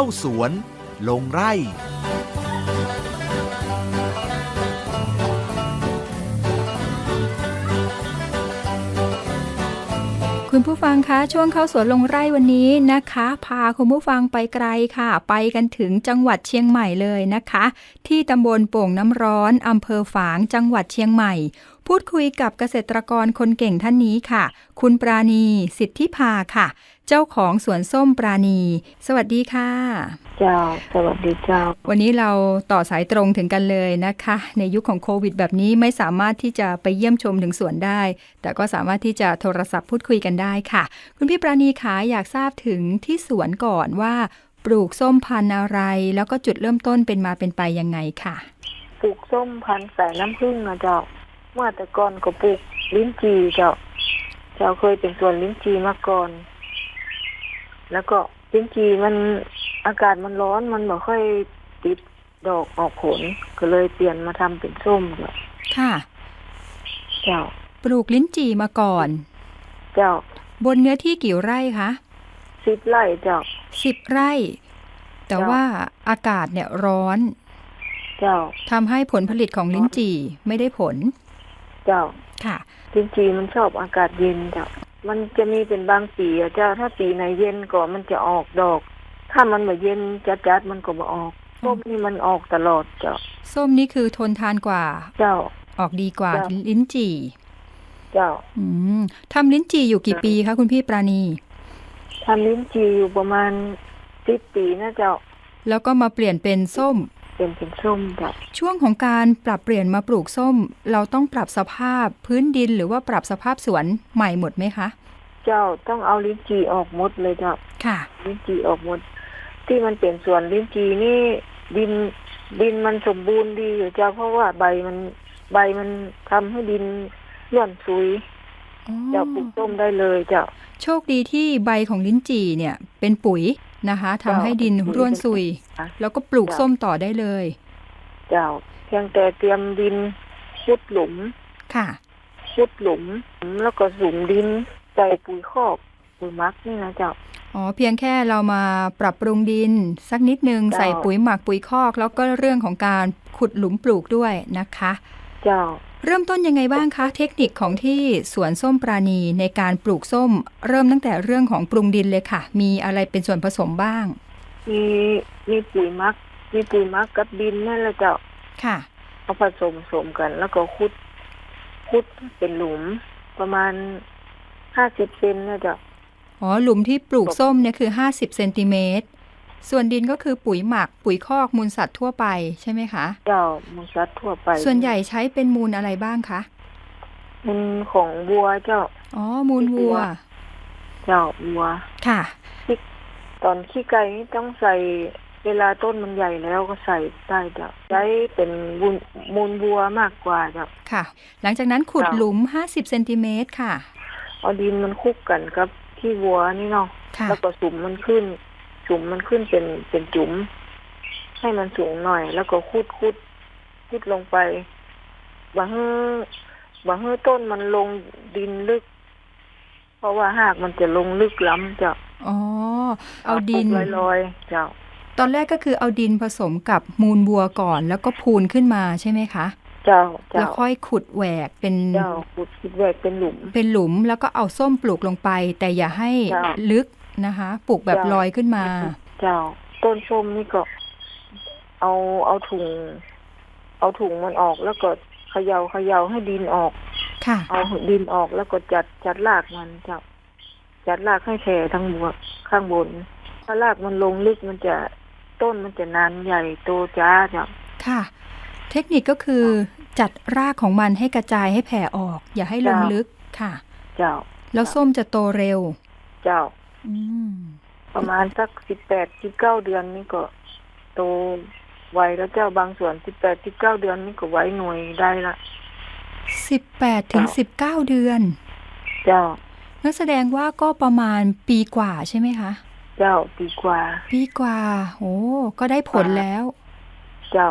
เข้าสวน ลงไร่ คุณผู้ฟังคะ ช่วงเข้าสวนลงไร่วันนี้นะคะ พาคุณผู้ฟังไปไกลค่ะ ไปกันถึงจังหวัดเชียงใหม่เลยนะคะ ที่ตำบลโป่งน้ำร้อนอำเภอฝางจังหวัดเชียงใหม่ พูดคุยกับเกษตรกรคนเก่งท่านนี้ค่ะ คุณปราณี สิทธิภาค่ะ เจ้าของสวนส้มปราณี สวัสดีค่ะ เจ้า สวัสดีเจ้า วันนี้เราต่อสายตรงถึงกันเลยนะคะ ในยุคของโควิด แบบนี้ไม่สามารถที่จะไปเยี่ยมชมถึงสวนได้ แต่ก็สามารถที่จะโทรศัพท์พูดคุยกันได้ค่ะ คุณพี่ปราณีขาอยากทราบถึงที่สวนก่อนว่า ปลูกส้มพันธุ์อะไร แล้วก็จุดเริ่มต้นเป็นมาเป็นไปยังไงค่ะปลูกส้มพันธุ์สายน้ำผึ้งนะเจ้า เมื่อแต่ก่อนก็ปลูกลิ้นจีเจ้า เจ้าเคยเป็นสวนลิ้นจีมาก่อน แล้วก็ลิ้นจีมันอากาศมันร้อนมันไม่ค่อยติดดอกออกผลก็เลยเปลี่ยนมาทำเป็นส้มเจ้าค่ะ เจ้า ปลูกลิ้นจี่มาก่อน เจ้า บนเนื้อที่กี่ไร่คะสิบไร่เจ้าสิบไร่ แต่จ้ะว่าอากาศเนี่ยร้อน เจ้าทำให้ผลผลิตของลิ้นจี่ไม่ได้ผล เจ้า ค่ะลิ้นจีมันชอบอากาศเย็นเจ้า มันจะมีเป็นบางปีอะเจ้า ถ้าปีไหนเย็นก็มันจะออกดอก ถ้ามันไม่เย็นจัดๆมันก็บ่ออกส้มนี่มันออกตลอดเจ้า ส้มนี่คือทนทานกว่า เจ้า ออกดีกว่าจ้ะลิ้นจี่ เจ้า อืมทำลิ้นจี่อยู่กี่ปีคะคุณพี่ปราณีทำลิ้นจีอยู่ประมาณสิบปีนะเจ้า แล้วก็มาเปลี่ยนเป็นส้ม เป็นเป็นส้มเจ้าช่วงของการปรับเปลี่ยนมาปลูกส้ม เราต้องปรับสภาพพื้นดินหรือว่าปรับสภาพสวนใหม่หมดไหมคะ เจ้าต้องเอาลิ้นจีออกหมดเลยเจ้าค่ะลิ้นจีออกหมด ที่มันเป็นส่วนลิ้นจีนี่ดินดินมันสมบูรณ์ดีอยู่เจ้าเพราะว่าใบมันใบมันทำให้ดินร่วนซุยเจ้าปลูกส้มได้เลยเจ้าโชคดีที่ใบของลิ้นจี่เนี่ย เป็นปุ๋ย นะคะทำให้ดินร่วนซุย แล้วก็ปลูกส้มต่อได้เลย เจ้า เพียงแต่เตรียมดินขุดหลุม ค่ะขุดหลุม แล้วก็สุมดินใส่ปุ๋ยคอกปุ๋ยหมักนี่นะเจ้าอ๋อเพียงแค่เรามาปรับปรุงดิน สักนิดนึงจ้ะใส่ปุ๋ยหมักปุ๋ยคอก แล้วก็เรื่องของการขุดหลุมปลูกด้วยนะคะ เจ้า เริ่มต้นยังไงบ้างคะ เทคนิคของที่สวนส้มปราณีในการปลูกส้ม เริ่มตั้งแต่เรื่องของปรุงดินเลยค่ะ มีอะไรเป็นส่วนผสมบ้าง มีมีปุ๋ยหมัก มีปุ๋ยหมักกับดินนั่นแหละเจ้าค่ะเอาผสมผสมกัน แล้วก็ขุดขุดเป็นหลุมประมาณห้าสิบเซนนะเจ้าอ๋อหลุมที่ปลูกส้มเนี่ยคือ50เซนติเมตร ส่วนดินก็คือปุ๋ยหมัก ปุ๋ยคอกมูลสัตว์ทั่วไปใช่ไหมคะ เจ้ามูลสัตว์ทั่วไป ส่วนใหญ่ใช้เป็นมูลอะไรบ้างคะมันของวัวเจ้า อ๋อ มูลวัว เจ้าวัว ค่ะ ตอนขี้ไก่นี่ต้องใส่เวลาต้นมันใหญ่แล้วก็ใส่ได้เจ้าใช้เป็นมูลมูลวัวมากกว่าเจ้าค่ะ หลังจากนั้นขุดจ้ะหลุม50เซนติเมตรค่ะ เอาดินมันคลุกกันกับที่วัวนี่เนาะค่ะแล้วก็สุมมันขึ้น สุมมันขึ้นเป็นเป็นจุ๋มให้มันสูงหน่อย แล้วก็คุดคุดคุดลงไปบางเฮือบางเฮือต้นมันลงดินลึก เพราะว่าหากมันจะลงลึกล้ำเจ้าอ๋อเอาดินปลูกลอยๆเจ้าตอนแรกก็คือเอาดินผสมกับมูลวัวก่อน แล้วก็พูนขึ้นมาใช่ไหมคะเจ้าแล้เจ้าวค่อยขุดแหวกเป็นเจ้าขุดคิดแวกเป็นหลุม เป็นหลุมแล้วก็เอาส้มปลูกลงไป แต่อย่าให้จ้ะลึก นะคะปลูกแบบจ้ะลอยขึ้นมา เจ้า ต้นส้มนี่ก็ เอาเอาถุง เอาถุงมันออกแล้วก็เขยา่าเขย่าให้ดินออก ค่ะ เอาดินออกแล้วก็จัดจัดรากมันเจ้าจัดรากให้แผ่ทั้งบวกข้างบน ถ้ารากมันลงลึกมันจะต้นมันจะนานใหญ่โตจ้าเจ้าค่ะ เทคนิคก็คือจัดรากของมันให้กระจายให้แผ่ออก อย่าให้ลงจ้ะลึกค่ะ เจ้า แล้วส้มจะโตเร็ว เจ้าอืม ประมาณสักสิบแปดสิบเก้าเดือนนี่ก็โตไวแล้วเจ้าบางส่วนสิบแปดสิบเก้าเดือนนี่ก็ไว้หน่วยได้ละสิบแปดถึงสิบเก้าเดือน เจ้านั่นแสดงว่าก็ประมาณปีกว่าใช่ไหมคะ เจ้าดีกว่า ปีกว่าโอ้ก็ได้ผลแล้ว เจ้า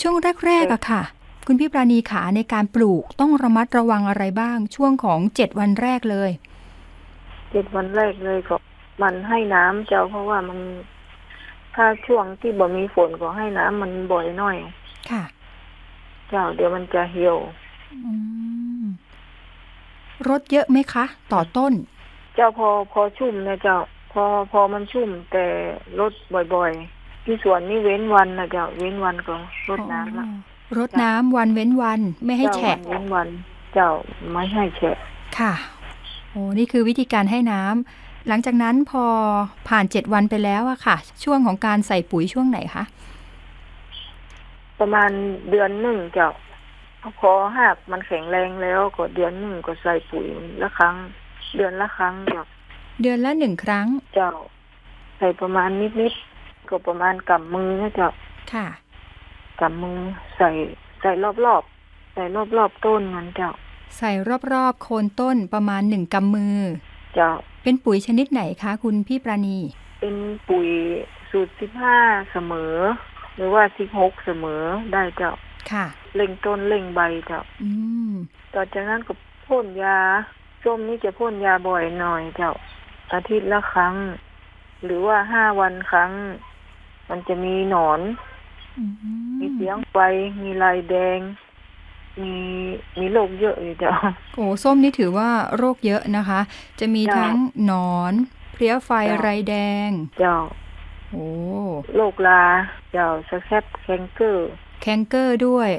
ช่วงแรกๆอะค่ะ คุณพี่ปราณีขาในการปลูกต้องระมัดระวังอะไรบ้างช่วงของเจ็ดวันแรกเลย เจ็ดวันแรกเลยก็ มันให้น้ำเจ้าเพราะว่ามัน ถ้าช่วงที่บ่มีฝนก็ให้น้ำมันบ่อยหน่อย ค่ะ เจ้าเดี๋ยวมันจะเหี่ยวอืมรดเยอะไหมคะ ต่อต้น เจ้าพอพอชุ่มนะเจ้า พอพอมันชุ่มแต่ลดบ่อยๆ ที่สวนนี่เว้นวันนะเจ้าเว้นวันก็ลดน้ำละอ๋อรดน้ำวันเว้นวันไม่ให้เจ้าแฉะวันเว้นวัน เจ้าไม่ให้แฉะค่ะโอ้นี่คือวิธีการให้น้ำ หลังจากนั้นพอผ่านเจ็ดวันไปแล้วอะค่ะ ช่วงของการใส่ปุ๋ยช่วงไหนคะประมาณเดือนหนึ่งเจ้าพอหากมันแข็งแรงแล้วก็เดือนหนึ่งก็ใส่ปุ๋ยละครั้ง เดือนละครั้งเจ้าเดือนละหนึ่งครั้ง เจ้า ใส่ประมาณนิดๆก็ประมาณกำมือนะเจ้าค่ะกำมือใส่ใส่รอบๆใส่รอบๆต้นมันเจ้า ใส่รอบๆโคนต้นประมาณหนึ่งกำมือ เจ้า เป็นปุ๋ยชนิดไหนคะคุณพี่ปราณี เป็นปุ๋ยสูตรสิบห้าเสมอ หรือว่าสิบหกเสมอได้เจ้า ค่ะ เล่งต้นเล่งใบเจ้า อืม ต่อจากนั้นก็พ่นยา ส้มนี่จะพ่นยาบ่อยหน่อยเจ้า อาทิตย์ละครั้ง หรือว่าห้าวันครั้ง มันจะมีหนอนอืมีมเสียงไฟมีลายแดง มีมีโรคเยอะอยู่เจ้าโอ้ส้มนี่ถือว่าโรคเยอะนะคะ จะมีจ้ะทั้งหนอนเพลี้ยไฟจ้ะไรแดง เจ้าโอ้โรคลา เจ้าสแคปแคนเกอร์แคนเกอร์ด้วย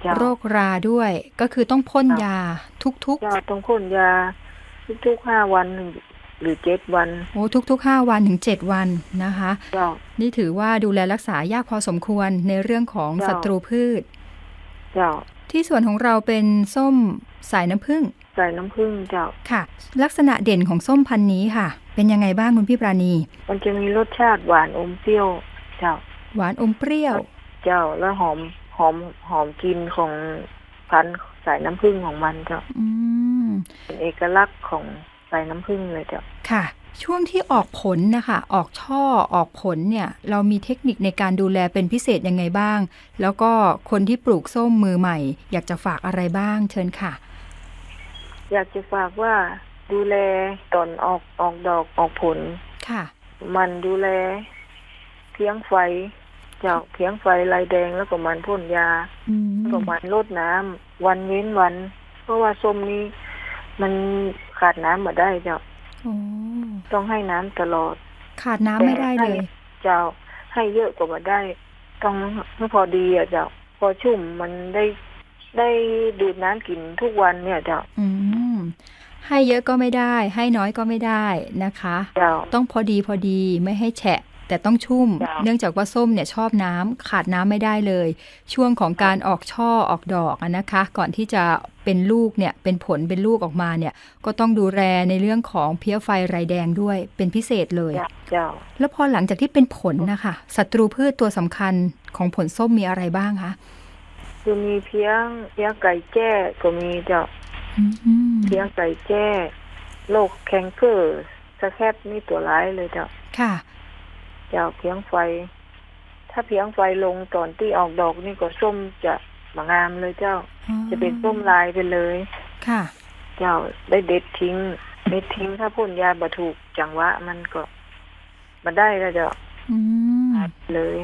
เจ้าโรคราด้วยก็คือต้องพ่นจ้ะยาทุกเจ้าต้องพ่นยา ทุกๆห้าวันหรือเจ็ดวันๆโอ้ทุกๆห้าวันถึงเจ็ดวันนะคะเจ้านี่ถือว่าดูแลรักษายากพอสมควรในเรื่องของจ้ะศัตรูพืชเจ้า ที่ส่วนของเราเป็นส้มสายน้ำผึ้งใส่น้ำผึ้งเจ้าค่ะ ลักษณะเด่นของส้มพันธุ์นี้ค่ะ เป็นยังไงบ้างคุณพี่ปราณี มันจะมีรสชาติหวานอมเปรี้ยวเจ้า หวานอมเปรี้ยว เจ้าแล้วหอมหอมหอมกลินของพันธุ์สายน้ำผึ้งของมันเจ้าอืมเป็นเอกลักษณ์ของสายน้ำผึ้งเลยเจ้าค่ะ ช่วงที่ออกผลนะคะออกช่อออกผลเนี่ยเรามีเทคนิคในการดูแลเป็นพิเศษยังไงบ้าง แล้วก็คนที่ปลูกส้มมือใหม่ อยากจะฝากอะไรบ้างเชิญค่ะ อยากจะฝากว่าดูแลตอนออกออกดอกออกผลค่ะ มันดูแล เพียงไฟเจ้าเพียงไฟลายแดงแล้วก็มันพ่นยาอืมแล้วก็มันรดน้ำวันเว้นวัน เพราะว่าส้มนี้ มันขาดน้ำมาได้เจ้าโอ้ ต้องให้น้ำตลอด ขาดน้ำไม่ได้เลย เจ้าให้เยอะกว่ามาได้ ต้องให้พอดีอะเจ้าพอชุ่มมันได้ได้ดูดน้ำกินทุกวันเนี่ยเจ้าอืมให้เยอะก็ไม่ได้ ให้น้อยก็ไม่ได้นะคะเจ้าต้องพอดีพอดีไม่ให้แฉะ แต่ต้องชุ่มจ้ะเนื่องจากว่าส้มเนี่ยชอบน้ำขาดน้ำไม่ได้เลย ช่วงของการออกช่อออกดอกอะนะคะ ก่อนที่จะเป็นลูกเนี่ยเป็นผลเป็นลูกออกมาเนี่ย ก็ต้องดูแลในเรื่องของเพี้ยไฟไรแดงด้วยเป็นพิเศษเลยเจ้าเจ้าแล้วพอหลังจากที่เป็นผลนะคะศัตรูพืชตัวสำคัญของผลส้มมีอะไรบ้างคะคือมีเพียงเพียงไก่แจ้ก็มีเจ้าอืมเพียงไก่แจ้โรคแคนเกอร์สแคบนี่ตัวร้ายเลยเจ้าค่ะเจ้าเพียงไฟ ถ้าเพียงไฟลงตอนที่ออกดอกนี่ก็ส้มจะบางามเลยเจ้า จะเป็นส้มลายไปเลย ค่ะ เจ้าได้เด็ดทิ้งเด็ดทิ้งถ้าพ่นยาบะถูกจังหวะ มันก็มาได้แล้วเจ้าอืมเลย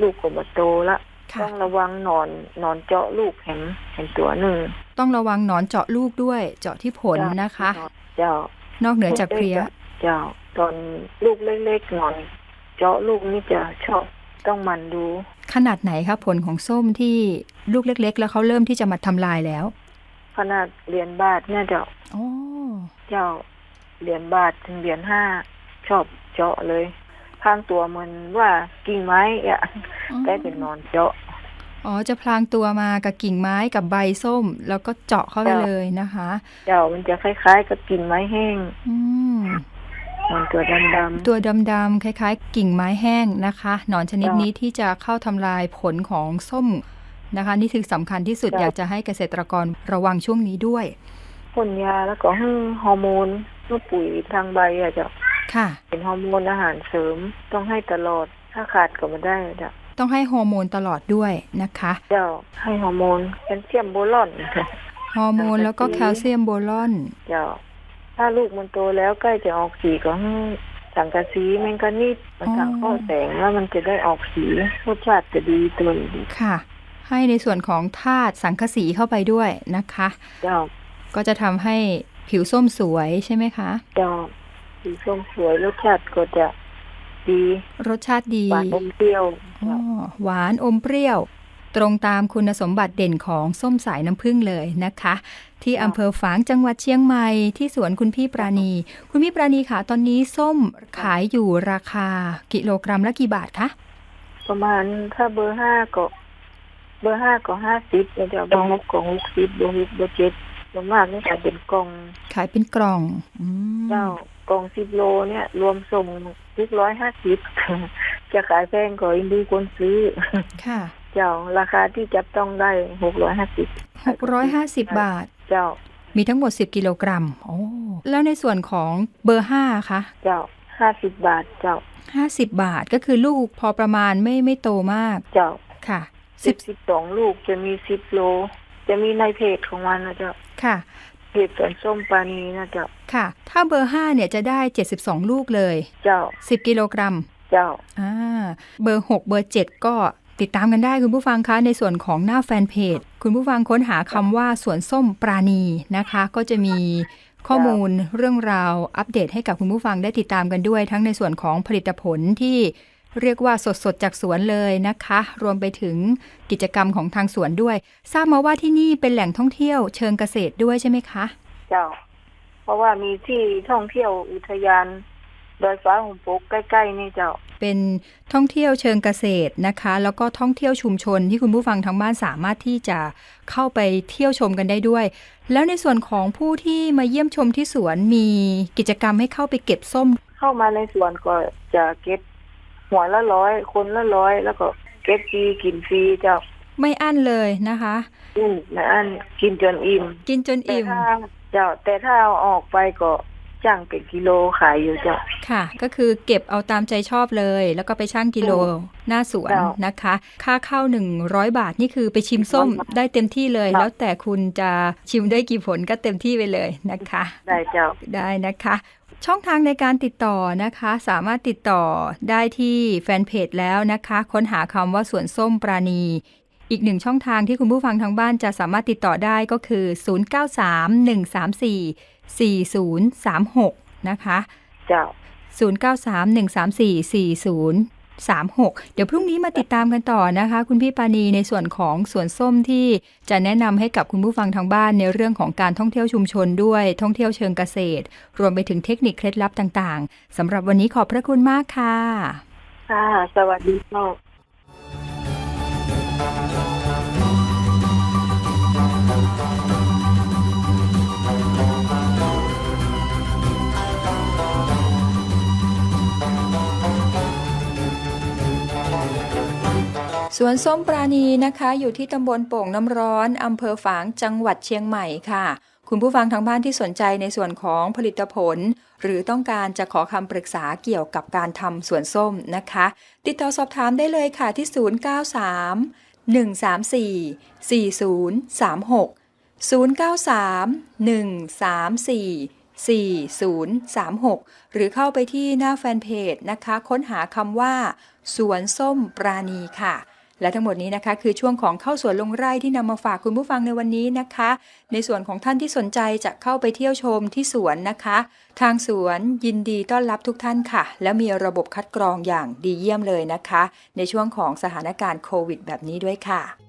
ลูกก็มาโตละค่ะต้องระวังหนอนหนอนเจาะลูกเห็นเห็นตัวหนึ่งต้องระวังหนอนเจาะลูกด้วย เจาะที่ผลนะคะ เจ้านอกเหนือจากเพลี้ยเจ้าตอนลูกเล็กๆหนอน เจาะลูกนี่จะชอบต้องหมันดู ขนาดไหนคะผลของส้มที่ลูกเล็ก ๆ แล้วเขาเริ่มที่จะมาทำลายแล้ว ขนาดเหรียญบาทเนี่ยเจ้าอ๋อเจ้าเหรียญบาทถึงเหรียญห้าชอบเจาะเลยข้างตัวเหมันว่ากิ่งไม้อะได้เป็นหนอนเจาะอ๋อจะพลางตัวมากับกิ่งไม้กับใบส้ม แล้วก็เจาะเข้าไปจ้ะเลยนะคะ เจ้ามันจะคล้ายๆ กับกิ่งไม้แห้ง อืม มันตัวดำๆตัวดำๆคล้าย ๆ กิ่งไม้แห้งนะคะหนอนชนิดจ้ะนี้ที่จะเข้าทำลายผลของส้มนะคะ นี่คือสำคัญที่สุดจ้ะอยากจะให้เกษตรกรระวังช่วงนี้ด้วยพ่นยาแล้วก็ให้ฮอร์โมนลูกปุ๋ยทางใบอะเจ้าค่ะ เป็นฮอร์โมนอาหารเสริมต้องให้ตลอดถ้าขาดก็ไม่ได้เจ้าต้องให้ฮอร์โมนตลอดด้วยนะคะ เจ้าให้ฮอร์โมนแคลเซียมโบรอนฮอร์โมนแล้วก็แคลเซียมโบรอน เจ้า ถ้าลูกมันโตแล้วใกล้จะออกสีก็ให้สังกะสีแมงกานีสมาสังข้อแสงแล้วมันจะได้ออกสีรสชาติจะดีตัวดีค่ะ ให้ในส่วนของธาตุสังกะสีเข้าไปด้วยนะคะเจ้าก็จะทำให้ผิวส้มสวยใช่ไหมคะเจ้าสีส้มสวยรสชาติก็จะดี รสชาติดี หวานอมเปรี้ยวอ๋อหวานอมเปรี้ยว ตรงตามคุณสมบัติเด่นของส้มสายน้ำผึ้งเลยนะคะ ที่อำเภอฝางจังหวัดเชียงใหม่ที่สวนคุณพี่ปราณี คุณพี่ปราณีค่ะตอนนี้ส้มขายอยู่ราคากิโลกรัมละกี่บาทคะประมาณถ้าเบอร์ห้าก็เบอร์ห้าก็ห้าสิบแล้วเดี๋ยวเบอร์หกก็หกสิบเบอร์หกเบอร์เจ็ดส่วนมากนี่จะเป็นกล่อง ขายเป็นกล่องอืมเจ้ากล่องสิบโลเนี่ย รวมส่งทุกร้อยห้าสิบจะขายแพงก็อินดูคนซื้อ ค่ะ เจ้าราคาที่จับต้องได้หกร้อยห้าสิบ650บาท เจ้า มีทั้งหมด10กิโลกรัมโอ้แล้วในส่วนของเบอร์5คะเจ้าห้าสิบบาทเจ้า50บาทก็คือลูกพอประมาณไม่ไม่โตมาก เจ้าค่ะสิบสิบสองลูกจะมีสิบโล จะมีในเพจของมันนะเจ้าค่ะเพจสวนส้มปานีนะเจ้าค่ะ ถ้าเบอร์5เนี่ยจะได้72ลูกเลย เจ้า10กิโลกรัม เจ้าอ่าเบอร์6เบอร์7ก็ ติดตามกันได้คุณผู้ฟังคะในส่วนของหน้าแฟนเพจ คุณผู้ฟังค้นหาคำว่าสวนส้มปราณีนะคะ ก็จะมีข้อมูลเรื่องราวอัปเดตให้กับคุณผู้ฟังได้ติดตามกันด้วย ทั้งในส่วนของผลิตผลที่เรียกว่าสดๆ จากสวนเลยนะคะ รวมไปถึงกิจกรรมของทางสวนด้วย ทราบมาว่าที่นี่เป็นแหล่งท่องเที่ยวเชิงเกษตรด้วยใช่ไหมคะ เจ้า เพราะว่ามีที่ท่องเที่ยวอุทยาน ดอยฟ้าหุ่มปกใกล้ๆนี่เจ้า เป็นท่องเที่ยวเชิงเกษตรนะคะ แล้วก็ท่องเที่ยวชุมชนที่คุณผู้ฟังทางบ้านสามารถที่จะเข้าไปเที่ยวชมกันได้ด้วย แล้วในส่วนของผู้ที่มาเยี่ยมชมที่สวนมีกิจกรรมให้เข้าไปเก็บส้ม เข้ามาในสวนก็จะเก็บหัวละร้อยคนละร้อยแล้วก็เก็บฟรีกินฟรีเจ้าไม่อั้นเลยนะคะอืมนะอันกินจนอิ่ม กินจนแต่อิ่มถ้าเจ้าแต่ถ้าเอาออกไปก็ จ้างเป็นกิโลขายอยู่เจ้าค่ะ ก็คือเก็บเอาตามใจชอบเลย แล้วก็ไปชั่งกิโลหน้าสวนนะคะ ค่าเข้า100บาทนี่คือไปชิมส้มได้เต็มที่เลย แล้วแต่คุณจะชิมได้กี่ผลก็เต็มที่ไปเลยนะคะ ได้เจ้าได้นะคะ ช่องทางในการติดต่อนะคะ สามารถติดต่อได้ที่แฟนเพจแล้วนะคะ ค้นหาคำว่าสวนส้มปราณีอีกหนึ่งช่องทางที่คุณผู้ฟังทางบ้านจะสามารถติดต่อได้ก็คือ 0931344036 นะคะเจ้า0931344036 เดี๋ยวพรุ่งนี้มาติดตามกันต่อนะคะ คุณพี่ปานีในส่วนของสวนส้มที่จะแนะนำให้กับคุณผู้ฟังทางบ้านในเรื่องของการท่องเที่ยวชุมชนด้วยท่องเที่ยวเชิงเกษตร รวมไปถึงเทคนิคเคล็ดลับต่างๆสำหรับวันนี้ขอบพระคุณมากค่ะ ค่ะ สวัสดีเจ้ สวนส้มปราณีนะคะ อยู่ที่ตำบลโป่งน้ำร้อนอำเภอฝางจังหวัดเชียงใหม่ค่ะ คุณผู้ฟังทางบ้านที่สนใจในส่วนของผลิตผล หรือต้องการจะขอคำปรึกษาเกี่ยวกับการทำสวนส้มนะคะ ติดต่อสอบถามได้เลยค่ะที่ 093 134 4036 093 134 4036 หรือเข้าไปที่หน้าแฟนเพจนะคะ ค้นหาคำว่า สวนส้มปราณีค่ะ และทั้งหมดนี้นะคะ คือช่วงของเข้าสวนลงไร่ที่นำมาฝากคุณผู้ฟังในวันนี้นะคะ ในส่วนของท่านที่สนใจจะเข้าไปเที่ยวชมที่สวนนะคะ ทางสวนยินดีต้อนรับทุกท่านค่ะ และมีระบบคัดกรองอย่างดีเยี่ยมเลยนะคะ ในช่วงของสถานการณ์โควิด แบบนี้ด้วยค่ะ